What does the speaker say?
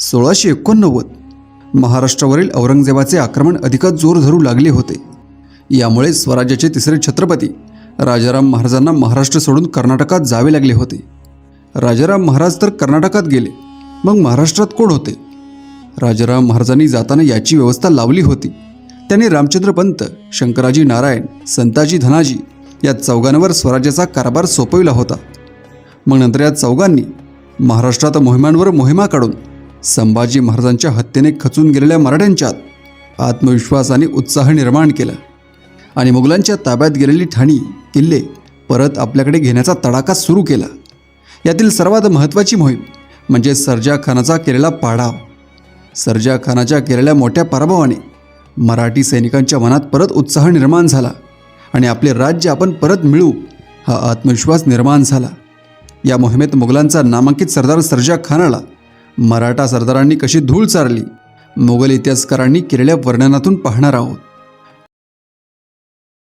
सोळाशे एकोणनव्वद. महाराष्ट्रावरील औरंगजेबाचे आक्रमण अधिकच जोर धरू लागले होते. यामुळे स्वराज्याचे तिसरे छत्रपती राजाराम महाराजांना महाराष्ट्र सोडून कर्नाटकात जावे लागले होते. राजाराम महाराज तर कर्नाटकात गेले मग महाराष्ट्रात कोण होते? राजाराम महाराजांनी जाताना याची व्यवस्था लावली होती. त्यांनी रामचंद्र पंत शंकराजी नारायण संताजी धनाजी या चौघांवर स्वराज्याचा कारभार सोपविला होता. मग नंतर या चौघांनी महाराष्ट्रात मोहिमांवर मोहिमा काढून संभाजी महाराजांच्या हत्येने खचून गेलेल्या मराठ्यांच्यात आत्मविश्वास आणि उत्साह निर्माण केला आणि मुघलांच्या ताब्यात गेलेली ठाणी किल्ले परत आपल्याकडे घेण्याचा तडाखा सुरू केला. यातील सर्वात महत्त्वाची मोहीम म्हणजे सर्जा खानाचा केलेला पाडाव. सर्जा खानाच्या केलेल्या मोठ्या पराभवाने मराठी सैनिकांच्या मनात परत उत्साह निर्माण झाला आणि आपले राज्य आपण परत मिळू हा आत्मविश्वास निर्माण झाला. या मोहिमेत मुघलांचा नामांकित सरदार सर्जा खानाला मराठा सरदारांनी कशी धूळ चारली? मोगल इतिहासकारांनी केलेल्या वर्णनातून पाहणार आहोत.